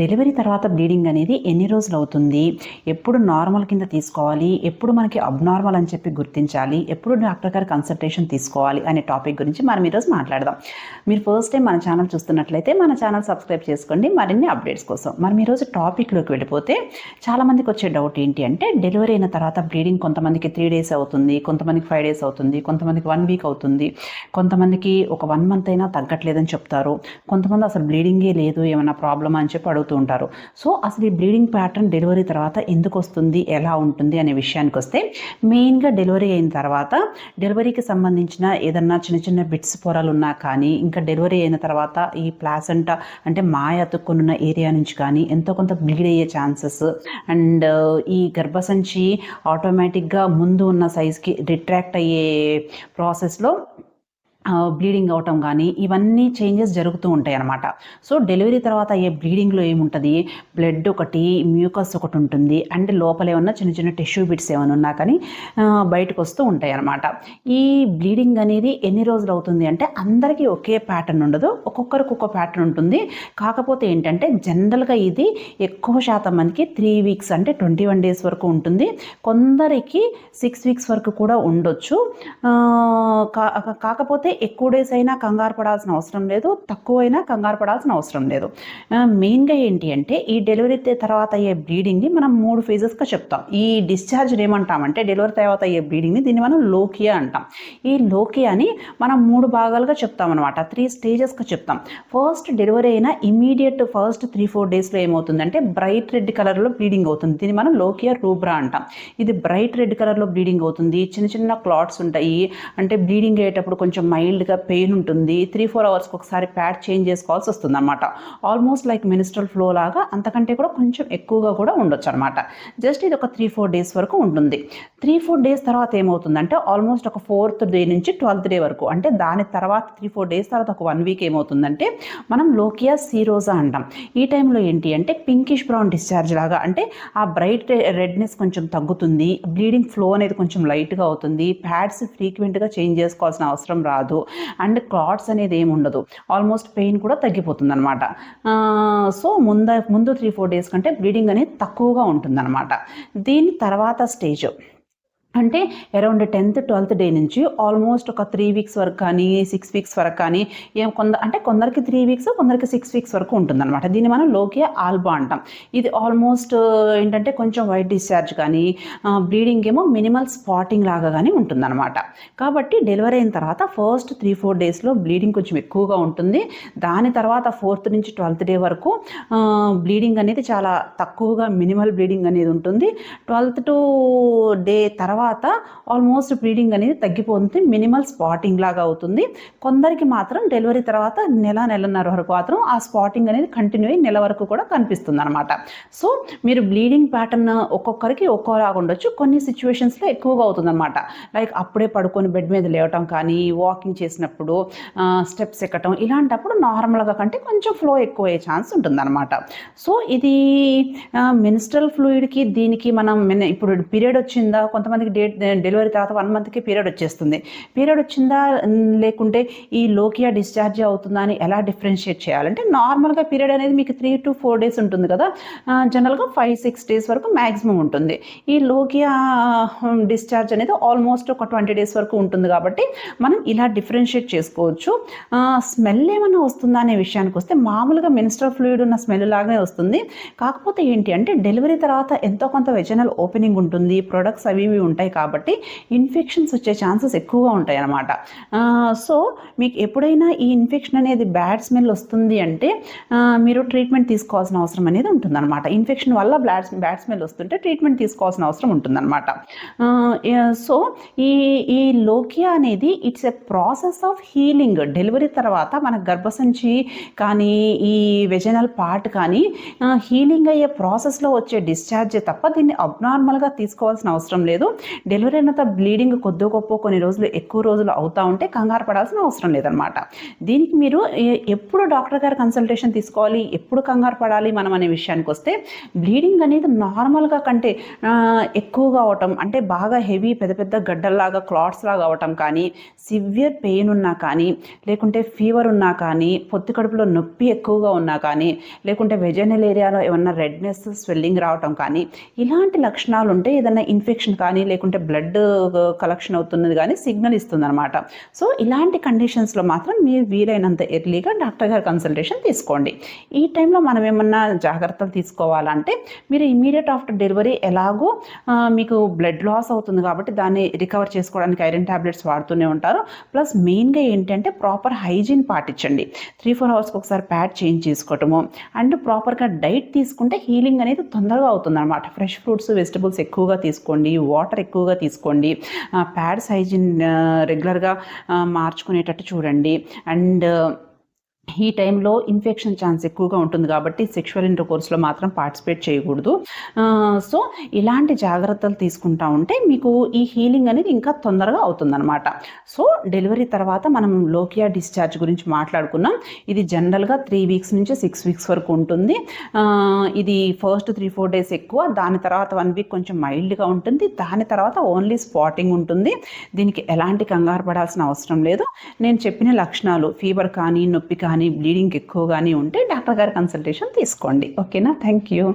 Delivery తర్వాత bleeding అనేది ఎన్ని రోజులు అవుతుంది? ఎప్పుడు నార్మల్ కింద తీసుకోవాలి? ఎప్పుడు మనకి అబ్నార్మల్ అని చెప్పి గుర్తించాలి? ఎప్పుడు డాక్టర్ గారి కన్సల్టేషన్ తీసుకోవాలి అనే టాపిక్ గురించి మనం ఈరోజు మాట్లాడదాం. మీరు ఫస్ట్ టైం మన ఛానల్ చూస్తున్నట్లయితే మన ఛానల్ సబ్స్క్రైబ్ చేసుకోండి. మరిన్ని అప్డేట్స్ కోసం మనం ఈరోజు టాపిక్లోకి వెళ్ళిపోతే చాలామందికి వచ్చే డౌట్ ఏంటి అంటే డెలివరీ అయిన తర్వాత బ్లీడింగ్ కొంతమందికి త్రీ డేస్ అవుతుంది కొంతమందికి ఫైవ్ డేస్ అవుతుంది కొంతమందికి వన్ వీక్ అవుతుంది కొంతమందికి ఒక వన్ మంత్ అయినా తగ్గట్లేదని చెప్తారు. కొంతమంది అసలు బ్లీడింగే లేదు ఏమైనా ప్రాబ్లమా అని చెప్పి అడుగుతూ ఉంటారు. సో అసలు ఈ బ్లీడింగ్ ప్యాటర్న్ డెలివరీ తర్వాత ఎందుకు వస్తుంది? ఎలా ఉంటుంది? అనే విషయానికి వస్తే మెయిన్గా డెలివరీ అయిన తర్వాత డెలివరీకి సంబంధించిన ఏదన్నా చిన్న చిన్న బిట్స్ పొరలు ఉన్నా కానీ ఇంకా డెలివరీ అయిన తర్వాత ఈ ప్లాసెంట అంటే మాయ అతుక్కున్న ఏరియా నుంచి కానీ ఎంతో కొంత బ్లీడ్ అయ్యే ఛాన్సెస్. అండ్ ఈ గర్భసంచి ఆటోమేటిక్గా ముందు ఉన్న సైజ్కి రిట్రాక్ట్ అయ్యే ప్రాసెస్లో బ్లీడింగ్ అవటం కానీ ఇవన్నీ చేంజెస్ జరుగుతూ ఉంటాయి అన్నమాట. సో డెలివరీ తర్వాత అయ్యే బ్లీడింగ్లో ఏముంటుంది? బ్లడ్ ఒకటి మ్యూకస్ ఒకటి ఉంటుంది. అండ్ లోపల ఏమన్నా చిన్న చిన్న టిష్యూ బిట్స్ ఏమైనా ఉన్నా కానీ బయటకు వస్తూ ఉంటాయి అన్నమాట. ఈ బ్లీడింగ్ అనేది ఎన్ని రోజులు అవుతుంది అంటే అందరికీ ఒకే ప్యాటర్న్ ఉండదు. ఒక్కొక్కరికి ఒక్కొక్క ప్యాటర్న్ ఉంటుంది. కాకపోతే ఏంటంటే జనరల్గా ఇది ఎక్కువ శాతం మందికి త్రీ వీక్స్ అంటే ట్వంటీ వన్ డేస్ వరకు ఉంటుంది. కొందరికి సిక్స్ వీక్స్ వరకు కూడా ఉండొచ్చు. కా- కాకపోతే ఎక్కువ డేస్ అయినా కంగారు పడాల్సిన అవసరం లేదు తక్కువైనా కంగారు పడాల్సిన అవసరం లేదు. మెయిన్గా ఏంటి అంటే ఈ డెలివరీ తర్వాత అయ్యే బ్లీడింగ్ని మనం మూడు ఫేజెస్గా చెప్తాం. ఈ డిశ్చార్జ్ ఏమంటామంటే డెలివరీ తర్వాత అయ్యే బ్లీడింగ్ని దీన్ని మనం లోకియా అంటాం. ఈ లోకియాని మనం మూడు భాగాలుగా చెప్తాం అనమాట త్రీ స్టేజెస్గా చెప్తాం. ఫస్ట్ డెలివరీ అయిన ఇమీడియట్ ఫస్ట్ త్రీ ఫోర్ డేస్లో ఏమవుతుందంటే బ్రైట్ రెడ్ కలర్లో బ్లీడింగ్ అవుతుంది. దీన్ని మనం లోకియా రూబ్రా అంటాం. ఇది బ్రైట్ రెడ్ కలర్లో బ్లీడింగ్ అవుతుంది. చిన్న చిన్న క్లాట్స్ ఉంటాయి. అంటే బ్లీడింగ్ అయ్యేటప్పుడు కొంచెం మైల్డ్గా పెయిన్ ఉంటుంది. త్రీ ఫోర్ అవర్స్కి ఒకసారి ప్యాడ్ చేంజ్ చేసుకోవాల్సి వస్తుంది అనమాట ఆల్మోస్ట్ లైక్ మినిస్ట్రల్ ఫ్లో లాగా అంతకంటే కూడా కొంచెం ఎక్కువగా కూడా ఉండొచ్చు అనమాట జస్ట్ ఇది ఒక త్రీ ఫోర్ డేస్ వరకు ఉంటుంది. త్రీ ఫోర్ డేస్ తర్వాత ఏమవుతుందంటే ఆల్మోస్ట్ ఒక ఫోర్త్ డే నుంచి ట్వెల్త్ డే వరకు అంటే దాని తర్వాత త్రీ ఫోర్ డేస్ తర్వాత ఒక వన్ వీక్ ఏమవుతుందంటే మనం లోకియా సీరోజా అంటాం. ఈ టైంలో ఏంటి అంటే పింకిష్ బ్రౌన్ డిశ్చార్జ్ లాగా అంటే ఆ బ్రైట్ రెడ్నెస్ కొంచెం తగ్గుతుంది. బ్లీడింగ్ ఫ్లో అనేది కొంచెం లైట్గా అవుతుంది. ప్యాడ్స్ ఫ్రీక్వెంట్గా చేంజ్ చేసుకోవాల్సిన అవసరం రాదు. అండ్ క్లాట్స్ అనేది ఏమి ఉండదు. ఆల్మోస్ట్ పెయిన్ కూడా తగ్గిపోతుంది అనమాట సో ముంద ముందు త్రీ ఫోర్ డేస్ కంటే బ్లీడింగ్ అనేది తక్కువగా ఉంటుందన్నమాట. దీని తర్వాత స్టేజ్ అంటే అరౌండ్ టెన్త్ ట్వెల్త్ డే నుంచి ఆల్మోస్ట్ ఒక త్రీ వీక్స్ వరకు కానీ సిక్స్ వీక్స్ వరకు కానీ ఏం కొంద అంటే కొందరికి త్రీ వీక్స్ కొందరికి సిక్స్ వీక్స్ వరకు ఉంటుందన్నమాట. దీన్ని మనం లోకియా ఆల్బా అంటాం. ఇది ఆల్మోస్ట్ uh, ఏంటంటే కొంచెం వైట్ డిశ్చార్జ్ కానీ బ్లీడింగ్ ఏమో మినిమల్ స్పాటింగ్ లాగా కానీ ఉంటుందన్నమాట. కాబట్టి డెలివరీ అయిన తర్వాత ఫస్ట్ త్రీ ఫోర్ డేస్లో బ్లీడింగ్ కొంచెం ఎక్కువగా ఉంటుంది. దాని తర్వాత ఫోర్త్ నుంచి ట్వెల్త్ డే వరకు బ్లీడింగ్ అనేది చాలా తక్కువగా మినిమల్ బ్లీడింగ్ అనేది ఉంటుంది. ట్వెల్త్ టు డే తర్వాత తర్వాత ఆల్మోస్ట్ బ్లీడింగ్ అనేది తగ్గిపోతుంది. మినిమల్ స్పాటింగ్ లాగా అవుతుంది. కొందరికి మాత్రం డెలివరీ తర్వాత నెల నెలన్నర వరకు మాత్రం ఆ స్పాటింగ్ అనేది కంటిన్యూ అయ్యి నెల వరకు కూడా కనిపిస్తుంది అనమాట సో మీరు బ్లీడింగ్ ప్యాటర్న్ ఒక్కొక్కరికి ఒక్కోలాగా ఉండొచ్చు. కొన్ని సిచ్యువేషన్స్లో ఎక్కువగా అవుతుందన్నమాట. లైక్ అప్పుడే పడుకొని బెడ్ మీద లేవటం కానీ వాకింగ్ చేసినప్పుడు స్టెప్స్ ఎక్కటం ఇలాంటప్పుడు నార్మల్గా కంటే కొంచెం ఫ్లో ఎక్కువ అయ్యే ఛాన్స్ ఉంటుందన్నమాట. సో ఇది మినిస్ట్రల్ ఫ్లూయిడ్కి దీనికి మనం ఇప్పుడు పీరియడ్ వచ్చిందా కొంతమందికి డేట్ డెలివరీ eh, తర్వాత వన్ మంత్కి పీరియడ్ వచ్చేస్తుంది. పీరియడ్ వచ్చిందా లేకుంటే ఈ లోకియా డిశ్చార్జ్ అవుతుందా అని ఎలా డిఫరెన్షియేట్ చేయాలంటే నార్మల్గా పీరియడ్ అనేది మీకు త్రీ టు ఫోర్ డేస్ ఉంటుంది కదా. జనరల్గా ఫైవ్ సిక్స్ డేస్ వరకు మ్యాక్సిమం ఉంటుంది. ఈ లోకియా డిశ్చార్జ్ అనేది ఆల్మోస్ట్ ఒక ట్వంటీ డేస్ వరకు ఉంటుంది కాబట్టి మనం ఇలా డిఫరెన్షియేట్ చేసుకోవచ్చు. స్మెల్ ఏమైనా వస్తుందా అనే విషయానికి వస్తే మామూలుగా మినిస్టర్ ఫ్లూయిడ్ ఉన్న స్మెల్ లాగానే వస్తుంది. కాకపోతే ఏంటి అంటే డెలివరీ తర్వాత ఎంతో కొంత వెజనల్ ఓపెనింగ్ ఉంటుంది ప్రొడక్ట్స్ అవి ఇవి ఉంటాయి. కాబట్టి ఇన్ఫెక్షన్స్ వచ్చే ఛాన్సెస్ ఎక్కువగా ఉంటాయి అన్నమాట సో మీకు ఎప్పుడైనా ఈ ఇన్ఫెక్షన్ అనేది బ్యాడ్ స్మెల్ వస్తుంది అంటే మీరు ట్రీట్మెంట్ తీసుకోవాల్సిన అవసరం అనేది ఉంటుందన్నమాట. ఇన్ఫెక్షన్ వల్ల బ్లాడ్ బ్యాడ్ స్మెల్ వస్తుంటే ట్రీట్మెంట్ తీసుకోవాల్సిన అవసరం ఉంటుందన్నమాట. సో ఈ ఈ లోకియా అనేది it's a process of healing delivery తర్వాత మన గర్భసంచి కానీ ఈ వెజనల్ పార్ట్ కానీ హీలింగ్ అయ్యే ప్రాసెస్లో వచ్చే డిశ్చార్జే తప్ప దీన్ని అబ్నార్మల్గా తీసుకోవాల్సిన అవసరం లేదు. డెలివరీ అయిన తర్వాత బ్లీడింగ్ కొద్దో గొప్ప కొన్ని రోజులు ఎక్కువ రోజులు అవుతూ ఉంటే కంగారు పడాల్సిన అవసరం లేదనమాట దీనికి మీరు ఎప్పుడు డాక్టర్ గారి కన్సల్టేషన్ తీసుకోవాలి ఎప్పుడు కంగారు పడాలి మనం అనే విషయానికి వస్తే బ్లీడింగ్ అనేది నార్మల్గా కంటే ఎక్కువగా అవటం అంటే బాగా హెవీ పెద్ద పెద్ద గడ్డల్లాగా క్లాట్స్ లాగా అవటం కానీ సివియర్ పెయిన్ ఉన్నా కానీ లేకుంటే ఫీవర్ ఉన్నా కానీ పొత్తి కడుపులో నొప్పి ఎక్కువగా ఉన్నా కానీ లేకుంటే వెజనల్ ఏరియాలో ఏమన్నా రెడ్నెస్ స్వెల్లింగ్ రావటం కానీ ఇలాంటి లక్షణాలు ఉంటే ఏదైనా ఇన్ఫెక్షన్ కానీ లేకుంటే బ్లడ్ కలెక్షన్ అవుతున్నది కానీ సిగ్నల్ ఇస్తుంది అనమాట సో ఇలాంటి కండిషన్స్లో మాత్రం మీరు వీలైనంత ఎర్లీగా డాక్టర్ గారి కన్సల్టేషన్ తీసుకోండి. ఈ టైంలో మనం ఏమన్నా జాగ్రత్తలు తీసుకోవాలంటే మీరు ఇమీడియట్ ఆఫ్టర్ డెలివరీ ఎలాగో మీకు బ్లడ్ లాస్ అవుతుంది కాబట్టి దాన్ని రికవర్ చేసుకోవడానికి ఐరన్ ట్యాబ్లెట్స్ వాడుతూనే ఉంటారు. ప్లస్ మెయిన్గా ఏంటంటే ప్రాపర్ హైజీన్ పాటించండి. త్రీ ఫోర్ అవర్స్కి ఒకసారి ప్యాడ్ చేంజ్ చేసుకోవటము అండ్ ప్రాపర్గా డైట్ తీసుకుంటే హీలింగ్ అనేది తొందరగా అవుతుంది అనమాట ఫ్రెష్ ఫ్రూట్స్ వెజిటబుల్స్ ఎక్కువగా తీసుకోండి. వాటర్ ఎక్కువగా తీసుకోండి. ప్యాడ్స్ హైజీన్ రెగ్యులర్గా మార్చుకునేటట్టు చూడండి. అండ్ ఈ టైంలో ఇన్ఫెక్షన్ ఛాన్స్ ఎక్కువగా ఉంటుంది కాబట్టి సెక్షువల్ ఇంటర్ కోర్స్లో మాత్రం పార్టిసిపేట్ చేయకూడదు. సో ఇలాంటి జాగ్రత్తలు తీసుకుంటా ఉంటే మీకు ఈ హీలింగ్ అనేది ఇంకా తొందరగా అవుతుందన్నమాట. సో డెలివరీ తర్వాత మనం లోకియా డిశ్చార్జ్ గురించి మాట్లాడుకున్నాం. ఇది జనరల్గా త్రీ వీక్స్ నుంచి సిక్స్ వీక్స్ వరకు ఉంటుంది. ఇది ఫస్ట్ త్రీ ఫోర్ డేస్ ఎక్కువ. దాని తర్వాత వన్ వీక్ కొంచెం మైల్డ్గా ఉంటుంది. దాని తర్వాత ఓన్లీ స్పాటింగ్ ఉంటుంది. దీనికి ఎలాంటి కంగారు పడాల్సిన అవసరం లేదు. నేను చెప్పిన లక్షణాలు ఫీవర్ కానీ నొప్పి కానీ బ్లీడింగ్ ఎక్కువ కానీ ఉంటే డాక్టర్ గారి కన్సల్టేషన్ తీసుకోండి. ఓకేనా థ్యాంక్ యూ